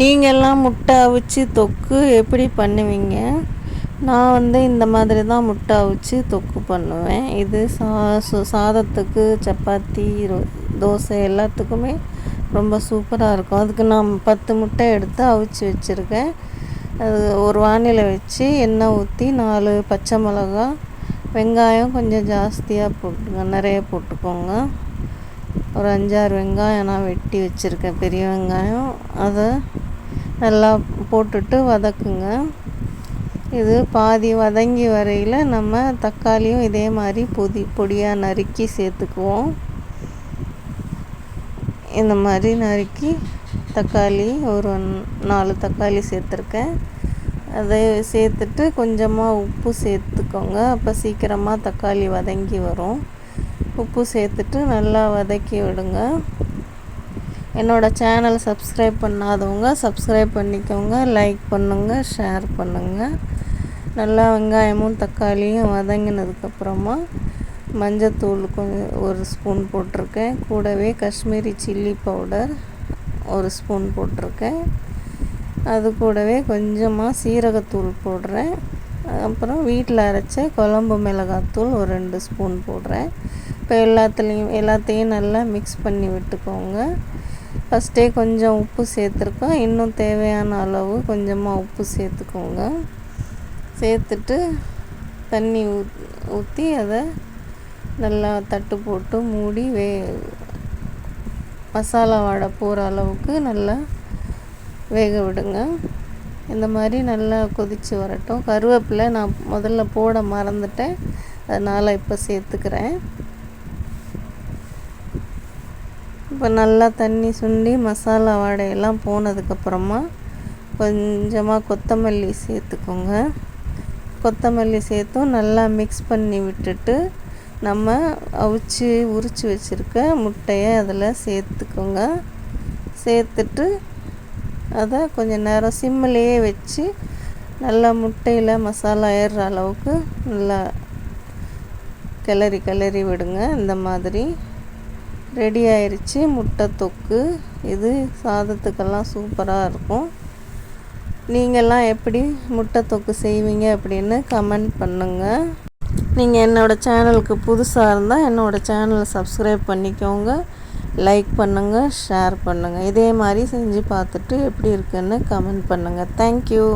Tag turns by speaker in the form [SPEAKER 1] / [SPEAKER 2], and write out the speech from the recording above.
[SPEAKER 1] நீங்கள்லாம் முட்டை அவிச்சு தொக்கு எப்படி பண்ணுவீங்க? நான் வந்து இந்த மாதிரி தான் முட்டை அவிச்சு தொக்கு பண்ணுவேன். இது சா சாதத்துக்கு சப்பாத்தி தோசை எல்லாத்துக்குமே ரொம்ப சூப்பராக இருக்கும். அதுக்கு நான் பத்து முட்டை எடுத்து அவிச்சு வச்சுருக்கேன். அது ஒரு வானிலை வச்சு எண்ணெய் ஊற்றி நாலு பச்சை மிளகா வெங்காயம் கொஞ்சம் ஜாஸ்தியாக போட்டுங்க நிறைய போட்டுக்கோங்க. ஒரு அஞ்சாறு வெங்காயம் நான் வெட்டி வச்சுருக்கேன். பெரிய வெங்காயம். அதை நல்லா போட்டுட்டு வதக்குங்க. இது பாதி வதங்கி வரையில் நம்ம தக்காளியும் இதே மாதிரி பொதி பொடியாக நறுக்கி சேர்த்துக்குவோம். இந்த மாதிரி நறுக்கி தக்காளி ஒரு நாலு தக்காளி சேர்த்துருக்கேன். அதை சேர்த்துட்டு கொஞ்சமாக உப்பு சேர்த்துக்கோங்க. அப்போ சீக்கிரமாக தக்காளி வதங்கி வரும். உப்பு சேர்த்துட்டு நல்லா வதக்கி விடுங்க. என்னோடய சேனல் சப்ஸ்கிரைப் பண்ணாதவங்க சப்ஸ்கிரைப் பண்ணிக்கோங்க லைக் பண்ணுங்கள் ஷேர் பண்ணுங்கள் நல்லா வெங்காயமும் தக்காளியும் வதங்கினதுக்கப்புறமா மஞ்சத்தூள் கொஞ்சம் ஒரு ஸ்பூன் போட்டிருக்கேன். கூடவே காஷ்மீரி சில்லி பவுடர் ஒரு ஸ்பூன் போட்டிருக்கேன். அது கூடவே கொஞ்சமாக சீரகத்தூள் போடுறேன். அப்புறம் வீட்டில் அரைச்ச குழம்பு மிளகாத்தூள் ஒரு ரெண்டு ஸ்பூன் போடுறேன். இப்போ எல்லாத்துலேயும் எல்லாத்தையும் நல்லா மிக்ஸ் பண்ணி விட்டுக்கோங்க. ஃபஸ்ட்டே கொஞ்சம் உப்பு சேர்த்துருக்கோம் இன்னும் தேவையான அளவு கொஞ்சமாக உப்பு சேர்த்துக்கோங்க. சேர்த்துட்டு தண்ணி ஊத் ஊற்றி அதை நல்லா தட்டு போட்டு மூடி வே மசாலா வாடை போகிற அளவுக்கு நல்லா வேக விடுங்க. இந்த மாதிரி நல்லா கொதித்து வரட்டும். கருவேப்பிலை நான் முதல்ல போட மறந்துட்டேன். அதனால் இப்போ சேர்த்துக்கிறேன். இப்போ நல்லா தண்ணி சுண்டி மசாலா வாடையெல்லாம் போனதுக்கப்புறமா கொஞ்சமாக கொத்தமல்லி சேர்த்துக்கோங்க. கொத்தமல்லி சேர்த்தும் நல்லா மிக்ஸ் பண்ணி விட்டுட்டு நம்ம அவிச்சு உரித்து வச்சுருக்க முட்டையை அதில் சேர்த்துக்கோங்க. சேர்த்துட்டு அதை கொஞ்சம் நேரம் சிம்மிலேயே வச்சு நல்லா முட்டையில் மசாலா ஏறுற அளவுக்கு நல்லா கிளறி கிளறி விடுங்க. இந்த மாதிரி ரெடி ஆயிடுச்சு முட்டை தொக்கு. இது சாதத்துக்கெல்லாம் சூப்பராக இருக்கும். நீங்கள்லாம் எப்படி முட்டை தொக்கு செய்வீங்க அப்படின்னு கமெண்ட் பண்ணுங்கள் நீங்கள் என்னோடய சேனலுக்கு புதுசாக இருந்தால் என்னோடய சேனலை சப்ஸ்கிரைப் பண்ணிக்கோங்க. லைக் பண்ணுங்கள் ஷேர் பண்ணுங்கள் இதே மாதிரி செஞ்சு பார்த்துட்டு எப்படி இருக்குன்னு கமெண்ட் பண்ணுங்கள் தேங்க்யூ